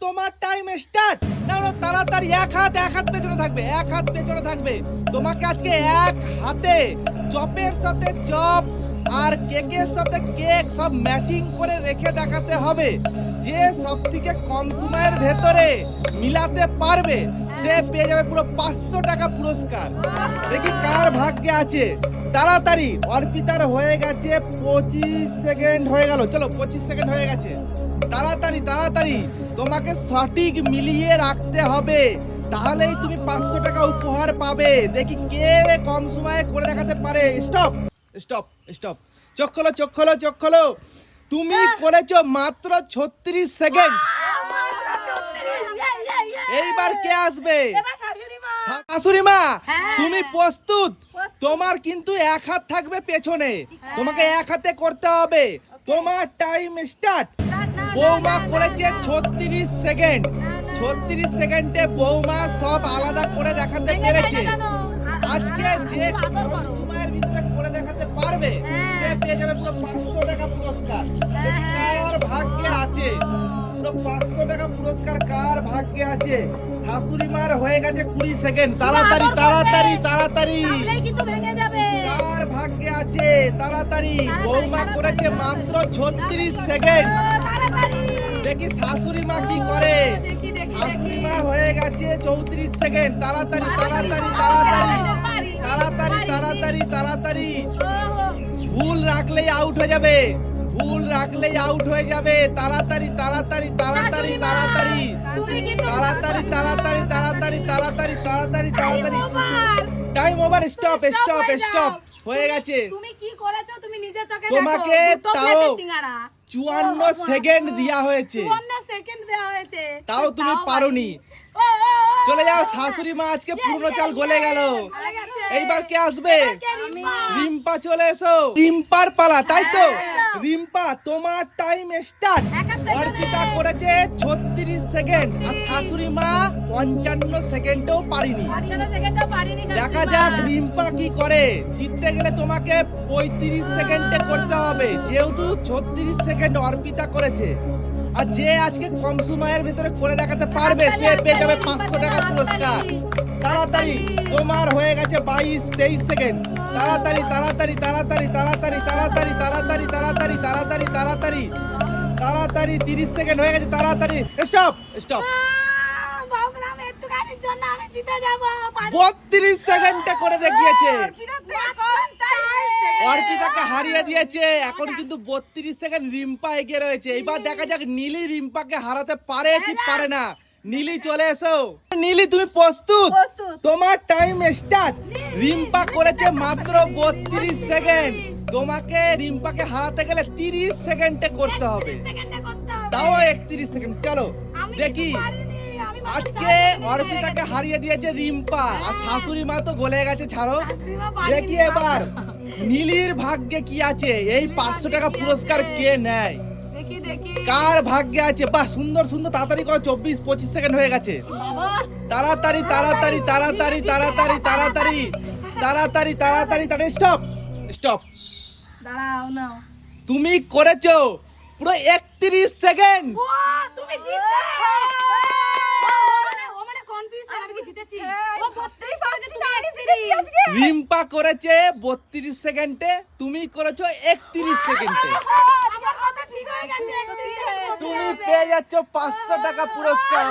তোমার time start না না, তাড়াতাড়ি, এক হাত এক হাত পেছনে থাকবে, এক হাত পেছনে থাকবে। তোমাকে আজকে এক হাতে চপের সাথে চপ আর কেকের সাথে কেক সব ম্যাচিং করে রেখে দেখাতে হবে। যে সব থেকে কম সময়ের ভেতরে মিলাতে পারবে, সে পেয়ে যাবে পুরো পাঁচশো টাকা পুরস্কার। দেখি কার ভাগ্যে আছে। তাড়াতাড়ি, অর্পিতার হয়ে গেছে, পঁচিশ সেকেন্ড হয়ে গেল। চলো, পঁচিশ সেকেন্ড হয়ে গেছে। তাড়াতাড়ি তাড়াতাড়ি। তোমাকে সঠিক মিলিয়ে রাখতে হবে। তাহলেই তুমি পাঁচশো টাকা উপহার পাবে। দেখি কে কম সময়ে করে দেখাতে পারে। স্টপ! স্টপ! স্টপ! চোখ খোলো চোখ খোলো চোখ খোলো। তুমি করেছ মাত্র ছত্রিশ সেকেন্ড। এইবার কে আসবে? শাশুড়ি মা। তুমি প্রস্তুত। তোমার কিন্তু এক হাত থাকবে পেছনে। তোমাকে এক হাতে করতে হবে। তোমার টাইম স্টার্ট। বৌমা করেছে ছত্রিশ সেকেন্ড। ছত্রিশ সেকেন্ডে বৌমা সব আলাদা করে দেখাতে পেরেছে। আজকে যে সময়ের ভিতরে করে দেখাতে পারবে হ্যাঁ। সে পেয়ে যাবে পুরো পাঁচশো টাকা পুরস্কার। হ্যাঁ, হ্যাঁ। কার ভাগ্যে আছে? পুরো পাঁচশো টাকা পুরস্কার কার ভাগ্যে আছে? শাশুড়ি মার হয়ে গেছে কুড়ি সেকেন্ড। তাড়াতাড়ি তাড়াতাড়ি তাড়াতাড়ি। কার ভাগ্যে আছে? তাড়াতাড়ি। বৌমা করেছে মাত্র ছত্রিশ সেকেন্ড। দেখি শাশুড়ি মা কি করে? শাশুড়ি মা হয়ে গেছে চৌত্রিশ সেকেন্ড। তাড়াতাড়ি তাড়াতাড়ি তাড়াতাড়ি। তাড়াতাড়ি তাড়াতাড়ি তাড়াতাড়ি। ভুল রাখলেই আউট হয়ে যাবে। ভুল রাখলেই আউট হয়ে যাবে। তাড়াতাড়ি তাড়াতাড়ি তাড়াতাড়ি তাড়াতাড়ি। তাড়াতাড়ি তাড়াতাড়ি তাড়াতাড়ি তাড়াতাড়ি তাড়াতাড়ি তাড়াতাড়ি। Time over stop stop stop হয়ে গেছে তুমি কি করেছ তুমি নিজে চোখে তোমাকে দেখো দুটো তাও প্লেটে সিঙ্গারা চুয়ান্ন ও বাবা। সেকেন্ড দেওয়া হয়েছে সেকেন্ড হয়েছে তাও তুমি পারোনি। চলে যাও শাশুড়ি মা আজকে পুরনো চাল গলে গেল এইবার কে আসবে রিম্পা? চলে এসো রিম্পার পালা তাই তো হ্যাঁ। রিম্পা তোমার টাইম স্টার্ট অর্পিতা করেছে ছত্রিশ সেকেন্ড আর শাশুড়ি মা পঞ্চান্ন সেকেন্ডও পারিনি। পঞ্চান্ন সেকেন্ডও পারিনি দেখা যাক রিম্পা কি করে। জিততে গেলে তোমাকে পঁয়ত্রিশ সেকেন্ডে করতে হবে। যেহেতু ছত্রিশ সেকেন্ড অর্পিতা করেছে। আর যে আজকে কম সময়ের ভিতরে করে দেখাতে পারবে সে পেয়ে যাবে পাঁচশো টাকা পুরস্কার। তাড়াতাড়ি তোমার হয়ে গেছে বাইশ তেইশ সেকেন্ড তাড়াতাড়ি তাড়াতাড়ি তাড়াতাড়ি তাড়াতাড়ি তাড়াতাড়ি তাড়াতাড়ি তাড়াতাড়ি তাড়াতাড়ি তাড়াতাড়ি। তাড়াতাড়ি তিরিশ সেকেন্ড হয়ে গেছে তাড়াতাড়ি। স্টপ স্টপ বত্রিশ সেকেন্ডে করে দেখিয়েছে। অর্পিতাকে হারিয়ে দিয়েছে। এখন কিন্তু বত্রিশ সেকেন্ড রিম্পা এগিয়ে রয়েছে। এইবার দেখা যাক নীলি রিম্পাকে হারাতে পারে কি পারে না। নীলি চলে এসো। নীলি তুমি প্রস্তুত। তোমার টাইম স্টার্ট রিম্পা করেছে মাত্র বত্রিশ সেকেন্ড তোমাকে রিম্পাকে হারাতে গেলে তিরিশ সেকেন্ডে করতে হবে। 30 সেকেন্ডে করতে হবে। তাও একত্রিশ সেকেন্ড চলো দেখি। আজকে অর্পিতাকে হারিয়ে দিয়েছে রিম্পা। আর শাশুড়ি মা তো গলে গেছে ছাড়ো। দেখি এবার। নীলির ভাগ্যে কি আছে? এই পাঁচশো টাকা পুরস্কার কে নেয়? দেখি দেখি। কার ভাগ্যে আছে? বাহ সুন্দর সুন্দর। তাড়াতাড়ি করো চব্বিশ পঁচিশ সেকেন্ড হয়ে গেছে। তাড়াতাড়ি তাড়াতাড়ি তাড়াতাড়ি তাড়াতাড়ি তাড়াতাড়ি। তাড়াতাড়ি তাড়াতাড়ি তাড়াতাড়ি। স্টপ স্টপ দাঁড়াও নাও। তুমি করেছ পুরো একত্রিশ সেকেন্ড ও তুমি জিতলে। ও মানে ও মানে কনফিউশন আমি কি জিতেছি? ও 32 করেছে তুমি আগে জিতেছি। আজকে। রিম্পা করেছে বত্রিশ সেকেন্ডে তুমি করেছ একত্রিশ সেকেন্ডে আমার কথা ঠিক হয়ে গেছে তুমি পেয়ে যাচ্ছ পাঁচশো টাকা পুরস্কার।